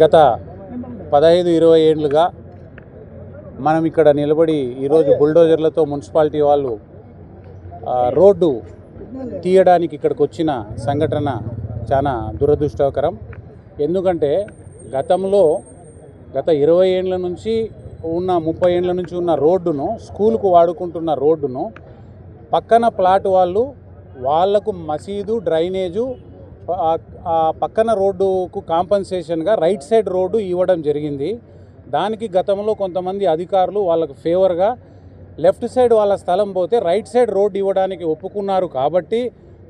గత పదహైదు ఇరవై ఏళ్ళుగా మనం ఇక్కడ నిలబడి ఈరోజు బుల్డోజర్లతో మున్సిపాలిటీ వాళ్ళు రోడ్డు తీయడానికి ఇక్కడికి వచ్చిన సంఘటన చాలా దురదృష్టకరం. ఎందుకంటే గతంలో గత ఇరవై ఏళ్ళ నుంచి ఉన్న ముప్పై ఏళ్ళ నుంచి ఉన్న రోడ్డును స్కూల్కు వాడుకుంటున్న రోడ్డును పక్కన ప్లాట్ వాళ్ళు వాళ్ళకు మసీదు డ్రైనేజు ఆ- పక్కన రోడ్డుకు కాంపన్సేషన్గా రైట్ సైడ్ రోడ్డు ఇవ్వడం జరిగింది. దానికి గతంలో కొంతమంది అధికారులు వాళ్ళకు ఫేవర్గా లెఫ్ట్ సైడ్ వాళ్ళ స్థలం పోతే రైట్ సైడ్ రోడ్డు ఇవ్వడానికి ఒప్పుకున్నారు కాబట్టి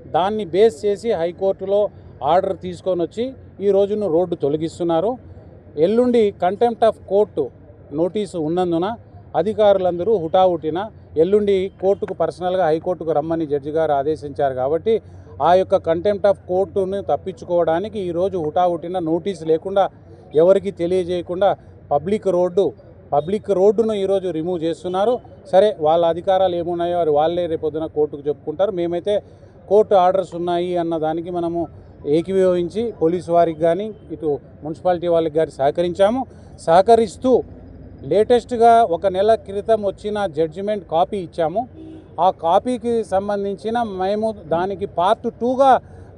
దాన్ని బేస్ చేసి హైకోర్టులో ఆర్డర్ తీసుకొని వచ్చి ఈ రోజును రోడ్డు తొలగిస్తున్నారు. ఎల్లుండి కంటెంప్ట్ ఆఫ్ కోర్టు నోటీసు ఉన్నందున అధికారులందరూ హుటాహుటిన ఎల్లుండి కోర్టుకు పర్సనల్గా హైకోర్టుకు రమ్మని జడ్జి గారు ఆదేశించారు కాబట్టి ఆ యొక్క కంటెంప్ట్ ఆఫ్ కోర్టును తప్పించుకోవడానికి ఈరోజు హుటాహుటిన నోటీస్ లేకుండా ఎవరికి తెలియజేయకుండా పబ్లిక్ రోడ్డు పబ్లిక్ రోడ్డును ఈరోజు రిమూవ్ చేస్తున్నారు. సరే వాళ్ళ అధికారాలు ఏమున్నాయో అది వాళ్ళే రేపొద్దున కోర్టుకు చెప్పుకుంటారు. మేమైతే కోర్టు ఆర్డర్స్ ఉన్నాయి అన్న దానికి మనము ఏకీభవించి పోలీసు వారికి కానీ ఇటు మున్సిపాలిటీ వాళ్ళకి కానీ సహకరించాము. సహకరిస్తూ లేటెస్ట్గా ఒక నెల క్రితం వచ్చిన జడ్జిమెంట్ కాపీ ఇచ్చాము. ఆ కాపీకి సంబంధించిన మేము దానికి పార్ట్ టూగా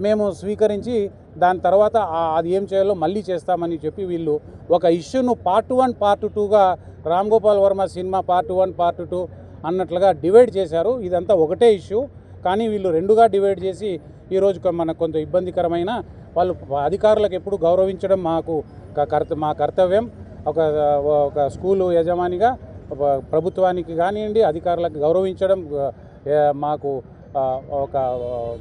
మేము స్వీకరించి దాని తర్వాత అది ఏం చేయాలో మళ్ళీ చేస్తామని చెప్పి వీళ్ళు ఒక ఇష్యూను పార్ట్ వన్ పార్ట్ టూగా రామ్ గోపాల్ వర్మ సినిమా పార్ట్ వన్ పార్ట్ టూ అన్నట్లుగా డివైడ్ చేశారు. ఇదంతా ఒకటే ఇష్యూ. కానీ వీళ్ళు రెండుగా డివైడ్ చేసి ఈరోజు మనకు కొంత ఇబ్బందికరమైన వాళ్ళు అధికారులకు ఎప్పుడు గౌరవించడం మాకు కర్త మా కర్తవ్యం. ఒక ఒక స్కూలు యజమానిగా ప్రభుత్వానికి కానివ్వండి అధికారులకు గౌరవించడం మాకు ఒక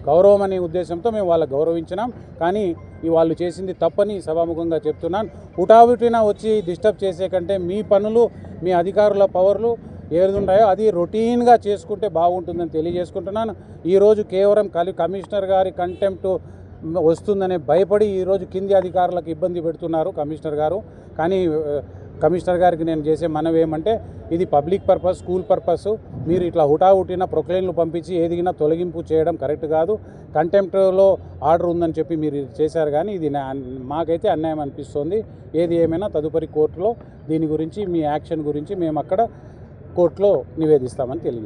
గౌరవం అనే ఉద్దేశంతో మేము వాళ్ళకి గౌరవించినాం. కానీ ఈ వాళ్ళు చేసింది తప్పని సభాముఖంగా చెప్తున్నాను. హుటాహుటిన వచ్చి డిస్టర్బ్ చేసే కంటే మీ పనులు మీ అధికారుల పవర్లు ఏది ఉన్నాయో అది రొటీన్గా చేసుకుంటే బాగుంటుందని తెలియజేసుకుంటున్నాను. ఈరోజు కేవలం కలి కమిషనర్ గారి కంటెంప్ట్ వస్తుందనే భయపడి ఈరోజు కింది అధికారులకు ఇబ్బంది పెడుతున్నారు కమిషనర్ గారు. కానీ కమిషనర్ గారికి నేను చేసే మనవి ఏమంటే ఇది పబ్లిక్ పర్పస్ స్కూల్ పర్పస్. మీరు ఇట్లా హుటాహుటిన ప్రొక్లైన్లు పంపించి ఏదిగినా తొలగింపు చేయడం కరెక్ట్ కాదు. కంటెంప్ట్లో ఆర్డర్ ఉందని చెప్పి మీరు చేశారు కానీ ఇది నా- మాకైతే అన్యాయం అనిపిస్తుంది. ఏది ఏమైనా తదుపరి కోర్టులో దీని గురించి మీ యాక్షన్ గురించి మేము అక్కడ కోర్టులో నివేదిస్తామని తెలియదు